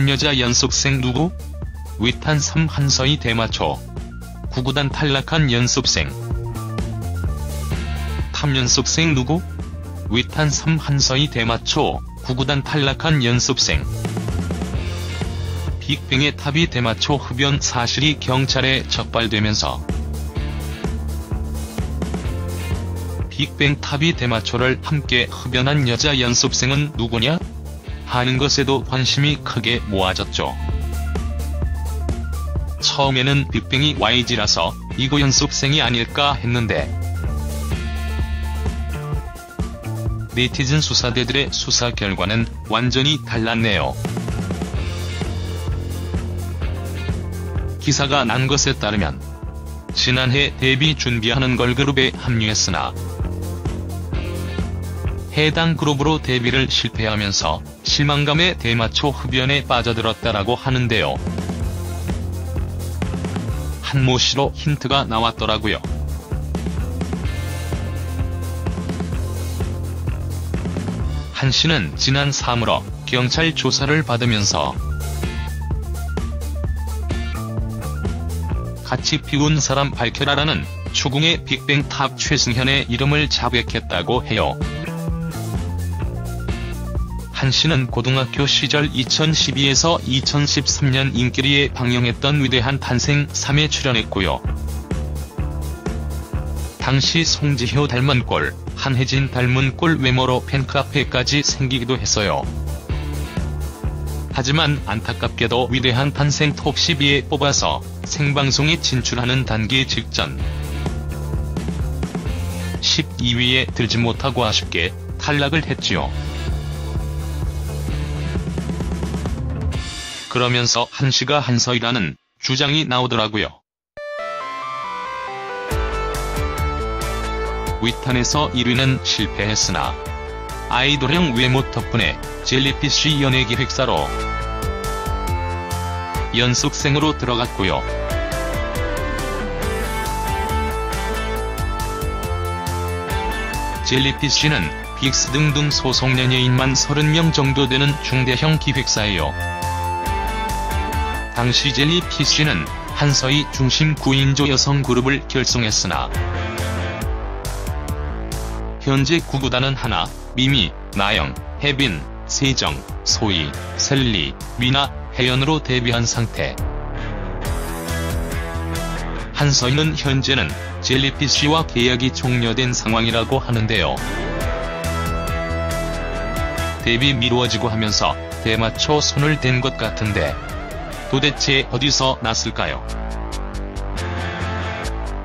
탈락한 여자 연습생 누구? 위탄 3 한서희 대마초. 구구단 탈락한 연습생. 탑 연습생 누구? 위탄 3 한서희 대마초. 구구단 탈락한 연습생. 빅뱅의 탑이 대마초 흡연 사실이 경찰에 적발되면서 빅뱅 탑이 대마초를 함께 흡연한 여자 연습생은 누구냐? 하는 것에도 관심이 크게 모아졌죠. 처음에는 빅뱅이 YG라서 이고 연습생이 아닐까 했는데 네티즌 수사대들의 수사 결과는 완전히 달랐네요. 기사가 난 것에 따르면 지난해 데뷔 준비하는 걸그룹에 합류했으나 해당 그룹으로 데뷔를 실패하면서 실망감에 대마초 흡연에 빠져들었다라고 하는데요. 한모 씨로 힌트가 나왔더라고요. 한 씨는 지난 3월어 경찰 조사를 받으면서 같이 피운 사람 밝혀라라는 추궁의 빅뱅 탑 최승현의 이름을 자백했다고 해요. 한 씨는 고등학교 시절 2012에서 2013년 인기리에 방영했던 위대한 탄생 3에 출연했고요. 당시 송지효 닮은 꼴, 한혜진 닮은 꼴 외모로 팬카페까지 생기기도 했어요. 하지만 안타깝게도 위대한 탄생 톱12에 뽑아서 생방송에 진출하는 단계 직전 12위에 들지 못하고 아쉽게 탈락을 했지요. 그러면서 한씨가 한서이라는 주장이 나오더라고요. 위탄에서 1위는 실패했으나 아이돌형 외모 덕분에 젤리피쉬 연예기획사로 연습생으로 들어갔고요. 젤리피쉬는 빅스 등등 소속 연예인만 30명 정도 되는 중대형 기획사예요. 당시 젤리피쉬는 한서희 중심 9인조 여성 그룹을 결성했으나 현재 구구단은 하나, 미미, 나영, 혜빈, 세정, 소희, 셀리, 미나, 혜연으로 데뷔한 상태. 한서희는 현재는 젤리피쉬와 계약이 종료된 상황이라고 하는데요. 데뷔 미루어지고 하면서 대마초 손을 댄 것 같은데 도대체 어디서 났을까요?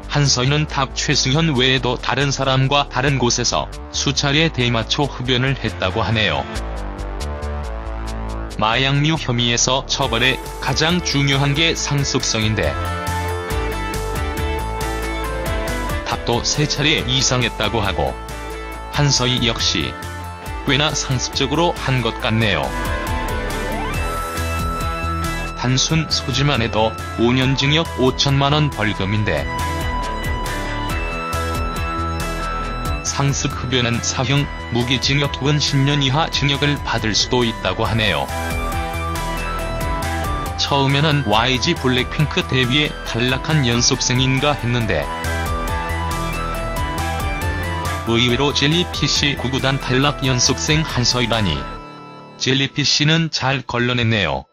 한서희는 탑 최승현 외에도 다른 사람과 다른 곳에서 수차례 대마초 흡연을 했다고 하네요. 마약류 혐의에서 처벌에 가장 중요한 게 상습성인데 탑도 세 차례 이상 했다고 하고 한서희 역시 꽤나 상습적으로 한 것 같네요. 단순 소지만 해도 5년 징역 5천만원 벌금인데 상습 흡연은 사형, 무기징역 혹은 10년 이하 징역을 받을 수도 있다고 하네요. 처음에는 YG 블랙핑크 데뷔에 탈락한 연습생인가 했는데 의외로 젤리피쉬 구구단 탈락 연습생 한서이라니 젤리피쉬는 잘 걸러냈네요.